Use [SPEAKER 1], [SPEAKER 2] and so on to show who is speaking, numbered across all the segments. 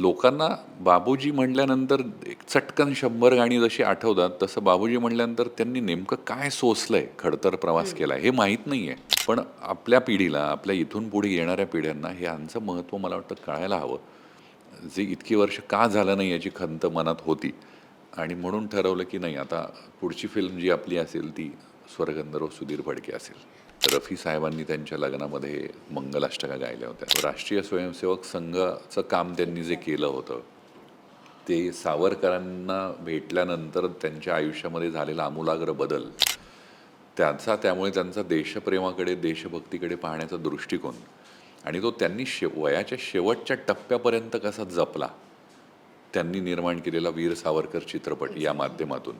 [SPEAKER 1] लोकांना बाबूजी म्हणल्यानंतर एक चटकन शंभर गाणी जशी आठवतात तसं बाबूजी म्हणल्यानंतर त्यांनी नेमकं काय सोसलंय खडतर प्रवास केलाय हे माहीत नाही आहे पण आपल्या पिढीला आपल्या इथून पुढे येणाऱ्या पिढ्यांना हे यांचं महत्त्व मला वाटतं कळायला हवं. जे इतकी वर्ष का झालं नाही याची खंत मनात होती आणि म्हणून ठरवलं की नाही आता पुढची फिल्म जी आपली असेल ती स्वर्गंधर्व सुधीर फडके असेल. रफी साहेबांनी त्यांच्या लग्नामध्ये मंगलाष्टका गायल्या होत्या. राष्ट्रीय स्वयंसेवक संघाचं काम त्यांनी जे केलं होतं ते सावरकरांना भेटल्यानंतर त्यांच्या आयुष्यामध्ये झालेला आमूलाग्र बदल त्याचा त्यामुळे त्यांचा देशप्रेमाकडे देशभक्तीकडे पाहण्याचा दृष्टिकोन आणि तो त्यांनी शे वयाच्या शेवटच्या टप्प्यापर्यंत कसा जपला त्यांनी निर्माण केलेला वीर सावरकर चित्रपट या माध्यमातून.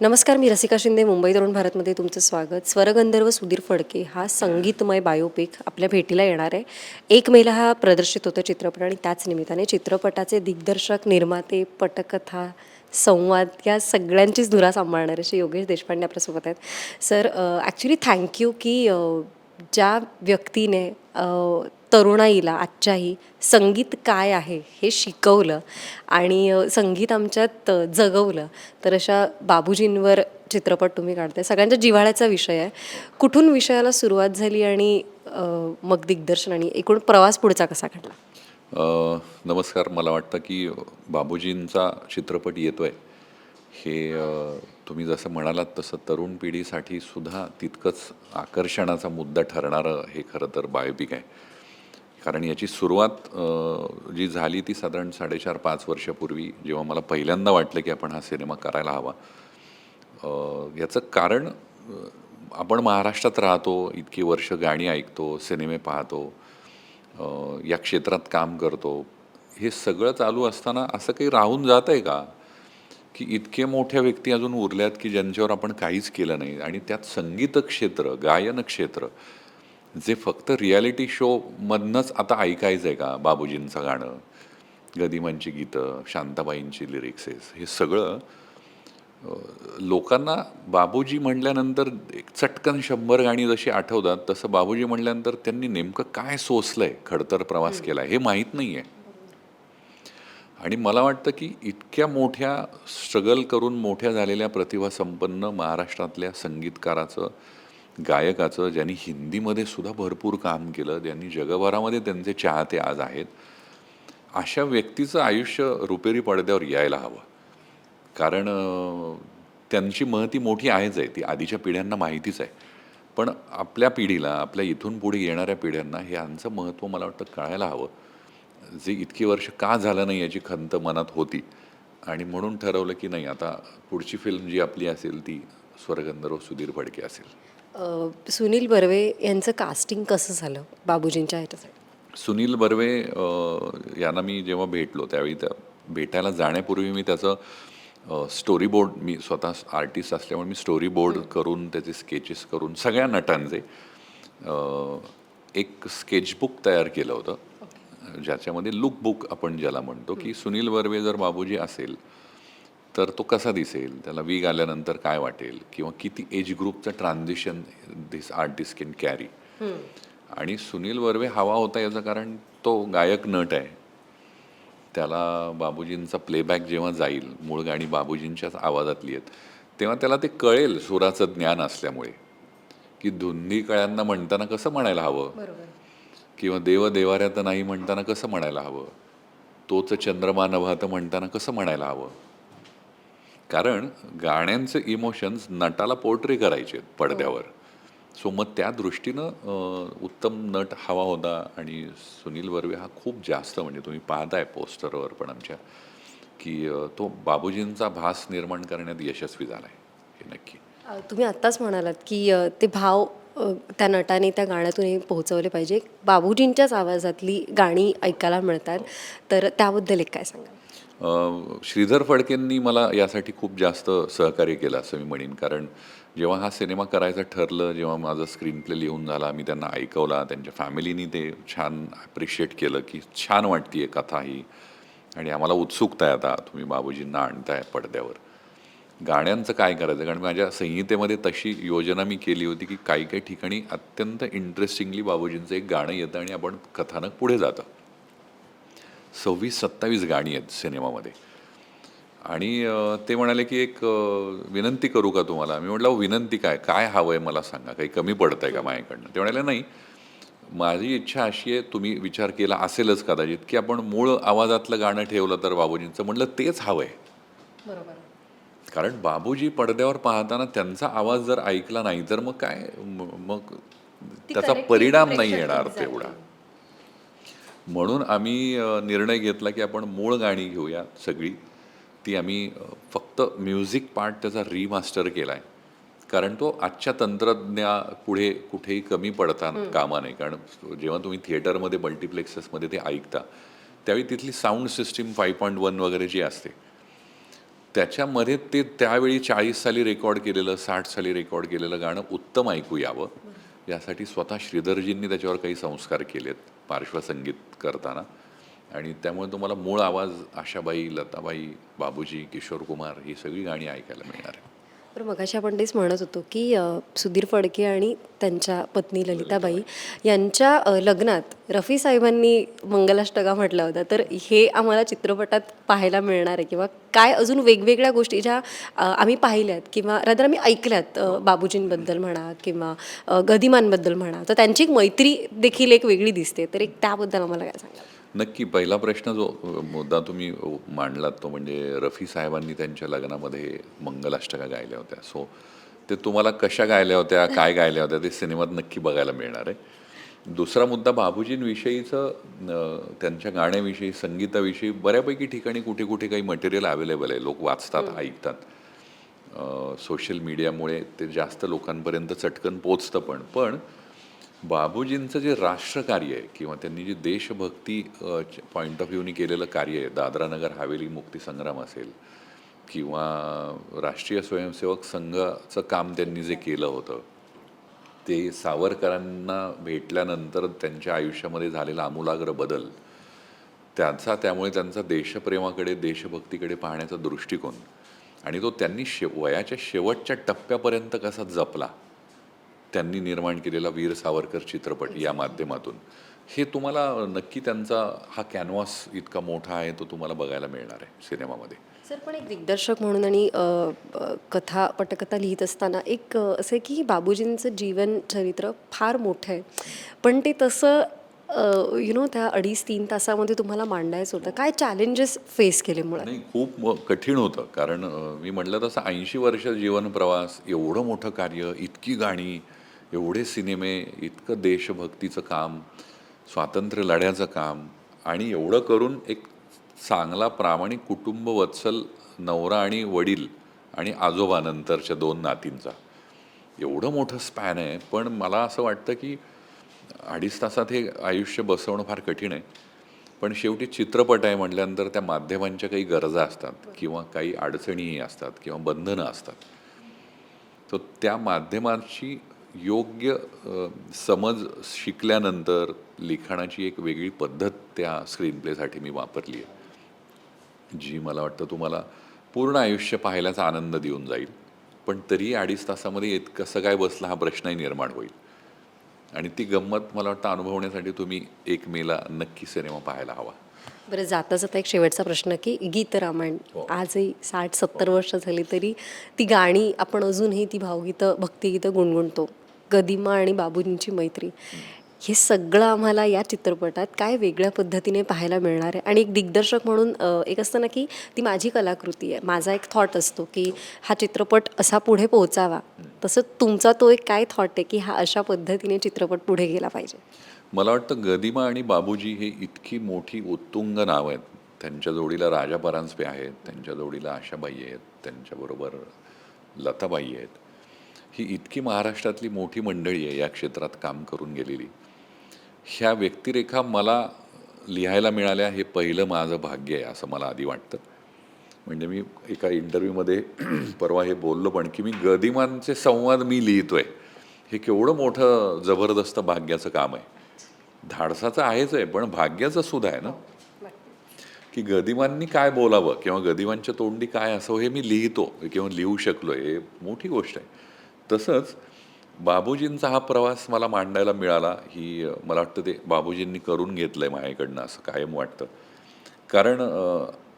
[SPEAKER 2] नमस्कार मी रसिका शिंदे मुंबई तरुण भारतमध्ये तुमचं स्वागत. स्वरगंधर्व सुधीर फडके हा संगीतमय बायोपिक आपल्या भेटीला येणार आहे. एक मेला हा प्रदर्शित होतो चित्रपट आणि त्याच निमित्ताने चित्रपटाचे दिग्दर्शक निर्माते पटकथा संवाद या सगळ्यांचीच धुरा सांभाळणारे असे योगेश देशपांडे आपल्यासोबत आहेत. सर ॲक्च्युली थँक्यू की ज्या व्यक्तीने तरुणाईला आजच्याही संगीत काय आहे हे शिकवलं आणि संगीत आमच्यात जगवलं तर अशा बाबूजींवर चित्रपट तुम्ही काढताय. सगळ्यांच्या जिव्हाळ्याचा विषय आहे. कुठून विषयाला सुरुवात झाली आणि मग दिग्दर्शन आणि एकूण प्रवास पुढचा कसा घडला?
[SPEAKER 1] नमस्कार. मला वाटतं की बाबूजींचा चित्रपट येतोय हे तुम्ही जसं म्हणालात तसं तरुण पिढीसाठी सुद्धा तितकंच आकर्षणाचा मुद्दा ठरणारं हे खरं तर बायोपिक आहे. कारण याची सुरुवात जी झाली ती साधारण साडेचार पाच वर्षापूर्वी जेव्हा मला पहिल्यांदा वाटलं की आपण हा सिनेमा करायला हवा. याचं कारण आपण महाराष्ट्रात राहतो इतकी वर्ष गाणी ऐकतो सिनेमे पाहतो या क्षेत्रात काम करतो. हे सगळं चालू असताना असं काही राहून जात आहे का? की इतके मोठ्या व्यक्ती अजून उरल्यात की ज्यांच्यावर आपण काहीच केलं नाही. आणि त्यात संगीत क्षेत्र गायन क्षेत्र जे फक्त रियालिटी शोमधनंच आता ऐकायचं आहे का बाबूजींचं गाणं? गदिमांची गीतं शांताबाईंची लिरिक्सेस हे सगळं लोकांना बाबूजी म्हणल्यानंतर एक चटकन शंभर गाणी जशी आठवतात तसं बाबूजी म्हणल्यानंतर त्यांनी नेमकं काय सोसलंय खडतर प्रवास केलाय हे माहीत नाही आहे आणि मला वाटतं की इतक्या मोठ्या स्ट्रगल करून मोठ्या झालेल्या प्रतिभासंपन्न महाराष्ट्रातल्या संगीतकाराचं गायकाचं ज्यांनी हिंदीमध्ये सुद्धा भरपूर काम केलं ज्यांनी जगभरामध्ये त्यांचे चाहते आज आहेत अशा व्यक्तीचं आयुष्य रुपेरी पडद्यावर यायला हवं. कारण त्यांची महती मोठी आहेच आहे ती आधीच्या पिढ्यांना माहितीच आहे. पण आपल्या पिढीला आपल्या इथून पुढे येणाऱ्या पिढ्यांना हे यांचं महत्त्व मला वाटतं कळायला हवं. जे इतकी वर्ष का झालं नाही याची खंत मनात होती. आणि म्हणून ठरवलं की नाही आता पुढची फिल्म जी आपली असेल ती स्वर्गंधर्व सुधीर फडके असेल.
[SPEAKER 2] सुनील बर्वे यांचं कास्टिंग कसं झालं बाबूजींच्या ह्याच्यासाठी
[SPEAKER 1] सुनील बर्वे यांना मी जेव्हा भेटलो त्यावेळी त्या भेटायला जाण्यापूर्वी मी त्याचं स्टोरी बोर्ड मी स्वतः आर्टिस्ट असल्यामुळे मी स्टोरी बोर्ड करून त्याचे स्केचेस करून सगळ्या नटांचे एक स्केचबुक तयार केलं होतं. ज्याच्यामध्ये लुक बुक आपण ज्याला म्हणतो की सुनील बर्वे जर बाबूजी असेल तर तो कसा दिसेल? त्याला वीग आल्यानंतर काय वाटेल? किंवा किती एज ग्रुपचं transition this artist can carry आणि सुनील बर्वे हवा होता याचं कारण तो गायक नट आहे. त्याला बाबूजींचा प्लेबॅक जेव्हा जाईल मूळ गाणी बाबूजींच्याच आवाजातली आहेत तेव्हा त्याला ते कळेल सुराचं ज्ञान असल्यामुळे. की धुंदी कळ्यांना म्हणताना कसं म्हणायला हवं? किंवा देव देवाऱ्यात नाही म्हणताना कसं म्हणायला हवं? तोच चंद्रमा नभात म्हणताना कसं म्हणायला हवं? कारण गाण्यांचे इमोशन्स नटाला पोर्ट्रे करायचे आहेत पडद्यावर. सो मग त्या दृष्टीनं उत्तम नट हवा होता आणि सुनील बर्वे हा खूप जास्त म्हणजे तुम्ही पाहताय पोस्टरवर पण आमच्या की तो बाबूजींचा भास निर्माण करण्यात यशस्वी झाला आहे हे नक्की.
[SPEAKER 2] तुम्ही आत्ताच म्हणालात की ते भाव त्या नटाने त्या गाण्यातून पोहोचवले पाहिजे. बाबूजींच्याच आवाजातली गाणी ऐकायला मिळतात. तर त्याबद्दल एक काय सांगा
[SPEAKER 1] श्रीधर फडकेंनी मला यासाठी खूप जास्त सहकार्य केलं असं मी म्हणेन. कारण जेव्हा हा सिनेमा करायचं ठरलं जेव्हा माझा स्क्रीन प्ले लिहून झाला मी त्यांना ऐकवला त्यांच्या फॅमिलीनी ते छान ॲप्रिशिएट केलं की छान वाटते आहे कथा ही. आणि आम्हाला उत्सुकता आहे आता तुम्ही बाबूजींना आणताय पडद्यावर. गाण्यांचं काय करायचं कारण माझ्या संहितेमध्ये तशी योजना मी केली होती की काही काही ठिकाणी अत्यंत इंटरेस्टिंगली बाबूजींचं एक गाणं येतं आणि आपण कथानक पुढे जातं. सव्वीस सत्तावीस गाणी आहेत सिनेमामध्ये. आणि ते म्हणाले की एक विनंती करू का तुम्हाला? मी म्हटलं "अहो, विनंती काय? काय हवं आहे मला सांगा? काही कमी पडतं आहे का माझ्याकडनं? ते म्हणाले नाही. माझी इच्छा अशी आहे तुम्ही विचार केला असेलच कदाचित की आपण मूळ आवाजातलं गाणं ठेवलं तर बाबूजींचं. म्हटलं तेच हवं आहे.
[SPEAKER 2] बरोबर.
[SPEAKER 1] कारण बाबूजी पडद्यावर पाहताना त्यांचा आवाज जर ऐकला नाही तर मग काय? मग त्याचा परिणाम नाही येणार. तेवढा. म्हणून आम्ही निर्णय घेतला की आपण मूळ गाणी घेऊया सगळी. ती आम्ही फक्त म्युझिक पार्ट त्याचा रिमास्टर केला आहे कारण तो आजच्या तंत्रज्ञा पुढे कुठेही कमी पडता कामा नाही कारण जेव्हा तुम्ही थिएटरमध्ये मल्टिप्लेक्सेसमध्ये ते ऐकता त्यावेळी तिथली sound system five point one वगैरे जी असते त्याच्यामध्ये ते त्यावेळी चाळीस साली रेकॉर्ड केलेलं साठ साली रेकॉर्ड केलेलं गाणं उत्तम ऐकू यावं. यासाठी स्वतः श्रीधरजींनी त्याच्यावर काही संस्कार केलेत पार्श्वसंगीत करताना. आणि त्यामुळे तुम्हाला मूळ आवाज आशाबाई लताबाई बाबूजी किशोर कुमार ही सगळी गाणी ऐकायला मिळणार. आहे
[SPEAKER 2] बरं मगाशी आपण तेच म्हणत होतो की सुधीर फडके आणि त्यांच्या पत्नी ललिताबाई यांच्या लग्नात रफी साहेबांनी मंगलाष्टका म्हटला होता तर हे आम्हाला चित्रपटात पाहायला मिळणार आहे किंवा काय अजून वेगवेगळ्या गोष्टी ज्या आम्ही पाहिल्यात किंवा रादर आम्ही ऐकल्यात बाबूजींबद्दल म्हणा किंवा गदिमांबद्दल म्हणा. तर त्यांची एक मैत्री देखील एक वेगळी दिसते. तर एक त्याबद्दल आम्हाला काय सांगाल?
[SPEAKER 1] नक्की पहिला प्रश्न जो मुद्दा तुम्ही मांडलात तो म्हणजे रफी साहेबांनी त्यांच्या लग्नामध्ये मंगलाष्टका गायल्या होत्या. सो ते तुम्हाला कशा गायल्या होत्या काय गायल्या होत्या ते सिनेमात नक्की बघायला मिळणार आहे. दुसरा मुद्दा बाबूजींविषयीचं त्यांच्या गाण्याविषयी संगीताविषयी बऱ्यापैकी ठिकाणी कुठे कुठे काही मटेरियल अवेलेबल आहे. लोक वाचतात ऐकतात. सोशल मीडियामुळे ते जास्त लोकांपर्यंत चटकन पोचतं पण. पण बाबूजींचं जे राष्ट्रकार्य आहे किंवा त्यांनी जी देशभक्ती पॉईंट ऑफ व्ह्यूनी केलेलं कार्य आहे दादरा नगर हवेली मुक्तीसंग्राम असेल किंवा राष्ट्रीय स्वयंसेवक संघाचं काम त्यांनी जे केलं होतं ते सावरकरांना भेटल्यानंतर त्यांच्या आयुष्यामध्ये झालेला आमूलाग्र बदल त्याचा त्यामुळे त्यांचा देशप्रेमाकडे देशभक्तीकडे पाहण्याचा दृष्टिकोन आणि तो त्यांनी शे वयाच्या शेवटच्या टप्प्यापर्यंत कसा जपला त्यांनी निर्माण केलेला वीर सावरकर चित्रपट या माध्यमातून. हे तुम्हाला नक्की त्यांचा हा कॅनव्हास इतका मोठा आहे तो तुम्हाला बघायला मिळणार आहे सिनेमामध्ये.
[SPEAKER 2] सर पण एक दिग्दर्शक म्हणून आणि कथा पटकथा लिहित असताना एक असं आहे की बाबूजींचं जीवन चरित्र फार मोठं आहे. पण ते तसं यु नो त्या अडीच तीन तासामध्ये तुम्हाला मांडायचं होतं. काय चॅलेंजेस फेस केले मुळात?
[SPEAKER 1] नाही खूप कठीण होतं. कारण मी म्हटलं तसं ऐंशी वर्ष जीवन प्रवास एवढं मोठं कार्य इतकी गाणी एवढे सिनेमे इतकं देशभक्तीचं काम स्वातंत्र्य लढ्याचं काम आणि एवढं करून एक चांगला प्रामाणिक कुटुंब वत्सल नवरा आणि वडील आणि आजोबानंतरच्या दोन नातींचा. एवढं मोठं स्पॅन आहे पण मला असं वाटतं की अडीच तासात हे आयुष्य बसवणं फार कठीण आहे. पण शेवटी चित्रपट आहे म्हटल्यानंतर त्या माध्यमांच्या काही गरजा असतात किंवा काही अडचणीही असतात किंवा बंधनं असतात. तर त्या माध्यमाची योग्य समज शिकल्यानंतर लिखाणाची एक वेगळी पद्धत त्या स्क्रीन प्लेसाठी मी वापरली आहे. जी मला वाटतं तुम्हाला पूर्ण आयुष्य पाहायलाचा आनंद देऊन जाईल. पण तरीही अडीच तासामध्ये येत कसं काय बसलं हा प्रश्नही निर्माण होईल. आणि ती गंमत मला वाटतं अनुभवण्यासाठी तुम्ही एक मेला नक्की सिनेमा पाहायला हवा.
[SPEAKER 2] बरं जाता जाता एक शेवटचा प्रश्न की गीत रामायण. आजही साठ सत्तर वर्ष झाली तरी ती गाणी आपण अजूनही ती भावगीतं भक्तिगीतं गुणगुणतो. गदिमा आणि बाबूंची मैत्री. हे सगळं आम्हाला या चित्रपटात काय वेगळ्या पद्धतीने पाहायला मिळणार आहे? आणि एक दिग्दर्शक म्हणून एक असतं ना की ती माझी कलाकृती आहे. माझा एक थॉट असतो की हा चित्रपट असा पुढे पोहोचावा. तसं तुमचा तो एक काय थॉट आहे की हा अशा पद्धतीने चित्रपट पुढे गेला पाहिजे?
[SPEAKER 1] मला वाटतं गदिमा आणि बाबूजी हे इतकी मोठी उत्तुंग नाव आहेत. त्यांच्या जोडीला राजा परांजपे आहेत त्यांच्या जोडीला आशाबाई आहेत त्यांच्याबरोबर लताबाई आहेत. ही इतकी महाराष्ट्रातली मोठी मंडळी आहे या क्षेत्रात काम करून गेलेली. ह्या व्यक्तिरेखा मला लिहायला मिळाल्या हे पहिलं माझं भाग्य आहे असं मला आधी वाटतं. म्हणजे मी एका इंटरव्ह्यूमध्ये परवा हे बोललो पण की मी गदिमांचे संवाद मी लिहितो आहे हे केवढं मोठं जबरदस्त भाग्याचं काम आहे. धाडसाचं आहेच आहे पण भाग्याचं सुद्धा आहे ना? की गदिमांनी काय बोलावं किंवा गदिमांच्या तोंडी काय असावं हे मी लिहितो किंवा लिहू शकलो हे मोठी गोष्ट आहे. तसंच बाबूजींचा हा प्रवास मला मांडायला मिळाला ही मला वाटतं ते बाबूजींनी करून घेतलं आहे माझ्याकडनं असं कायम वाटतं. कारण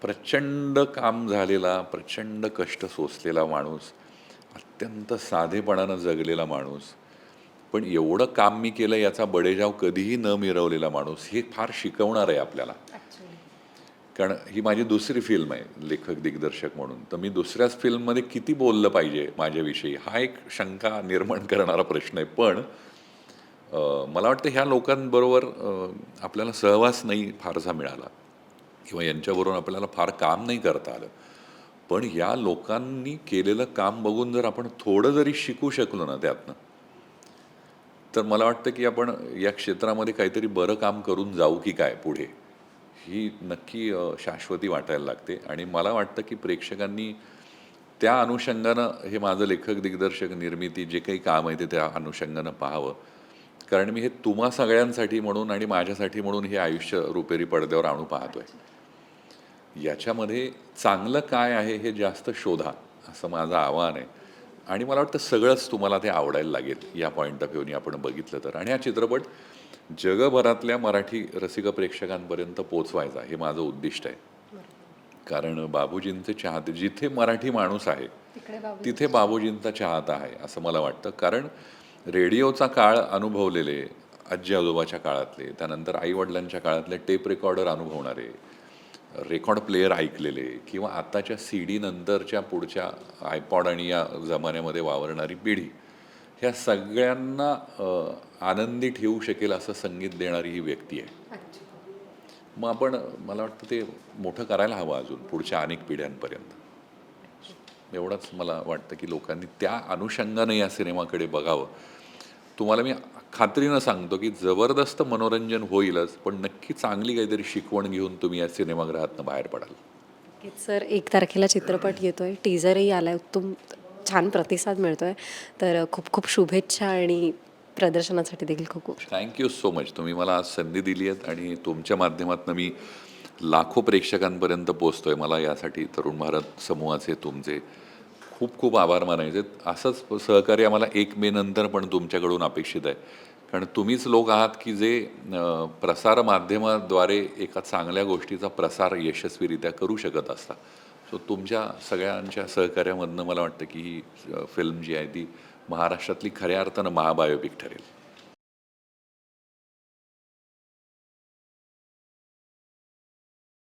[SPEAKER 1] प्रचंड काम झालेला प्रचंड कष्ट सोसलेला माणूस अत्यंत साधेपणानं जगलेला माणूस पण एवढं काम मी केलं याचा बडेजाव कधीही न मिरवलेला माणूस हे फार शिकवणार आहे आपल्याला. कारण ही माझी दुसरी फिल्म आहे लेखक दिग्दर्शक म्हणून. तर मी दुसऱ्याच फिल्ममध्ये किती बोललं पाहिजे माझ्याविषयी हा एक शंका निर्माण करणारा प्रश्न आहे. पण मला वाटतं ह्या लोकांबरोबर आपल्याला सहवास नाही फारसा मिळाला. किंवा यांच्याबरोबर आपल्याला फार काम नाही करता आलं. पण या लोकांनी केलेलं काम बघून जर आपण थोडं जरी शिकू शकलो ना त्यातनं तर मला वाटतं की आपण या क्षेत्रामध्ये काहीतरी बरं काम करून जाऊ की काय पुढे? ही नक्की शाश्वती वाटायला लागते. आणि मला वाटतं की प्रेक्षकांनी त्या अनुषंगानं हे माझं लेखक दिग्दर्शक निर्मिती जे काही काम आहे ते त्या अनुषंगानं पाहावं. कारण मी हे तुम्हा सगळ्यांसाठी म्हणून आणि माझ्यासाठी म्हणून हे आयुष्य रुपेरी पडद्यावर आणू पाहतोय. याच्यामध्ये चांगलं काय आहे हे जास्त शोधा असं माझं आव्हान आहे. आणि मला वाटतं सगळंच तुम्हाला ते आवडायला लागेल या पॉईंट ऑफ व्ह्यूनी आपण बघितलं तर. आणि हा चित्रपट जगभरातल्या मराठी रसिक प्रेक्षकांपर्यंत पोचवायचा हे माझं उद्दिष्ट आहे. कारण बाबूजींचे चाहते जिथे मराठी माणूस आहे तिथे बाबूजींचा चाहता आहे असं मला वाटतं. कारण रेडिओचा काळ अनुभवलेले आजी आजोबाच्या काळातले त्यानंतर आईवडिलांच्या काळातले टेप रेकॉर्डर अनुभवणारे रेकॉर्ड प्लेअर ऐकलेले किंवा आताच्या सी डी नंतरच्या पुढच्या आयपॉड आणि या जमान्यामध्ये वावरणारी पिढी ह्या सगळ्यांना आनंदी ठेवू शकेल असं संगीत देणारी ही व्यक्ती आहे. मग आपण मला वाटतं ते मोठं करायला हवं अजून पुढच्या अनेक पिढ्यांपर्यंत. एवढंच मला वाटतं की लोकांनी त्या अनुषंगाने या सिनेमाकडे बघावं. तुम्हाला मी खात्रीनं सांगतो की जबरदस्त मनोरंजन होईलच पण नक्की चांगली काहीतरी शिकवण घेऊन तुम्ही या सिनेमागृहातनं बाहेर पडाल.
[SPEAKER 2] सर एक तारखेला चित्रपट येतोय टीजरही आलाय उत्तम छान प्रतिसाद मिळतोय. तर खूप खूप शुभेच्छा आणि प्रदर्शनासाठी देखील खूप खूप
[SPEAKER 1] थँक्यू सो मच तुम्ही मला आज संधी दिली आहेत आणि तुमच्या माध्यमातून मी लाखो प्रेक्षकांपर्यंत पोचतोय मला यासाठी तरुण भारत समूहाचे तुमचे खूप खूप आभार मानायचे. असंच सहकार्य आम्हाला एक मे नंतर पण तुमच्याकडून अपेक्षित आहे. कारण तुम्हीच लोक आहात की जे प्रसार माध्यमाद्वारे एका चांगल्या गोष्टीचा प्रसार यशस्वीरित्या करू शकत असता सो तुमच्या सगळ्यांच्या सहकार्यामधनं मला वाटतं की ही फिल्म जी आहे ती महाराष्ट्रातली खऱ्या अर्थानं महाबायोपिक ठरेल.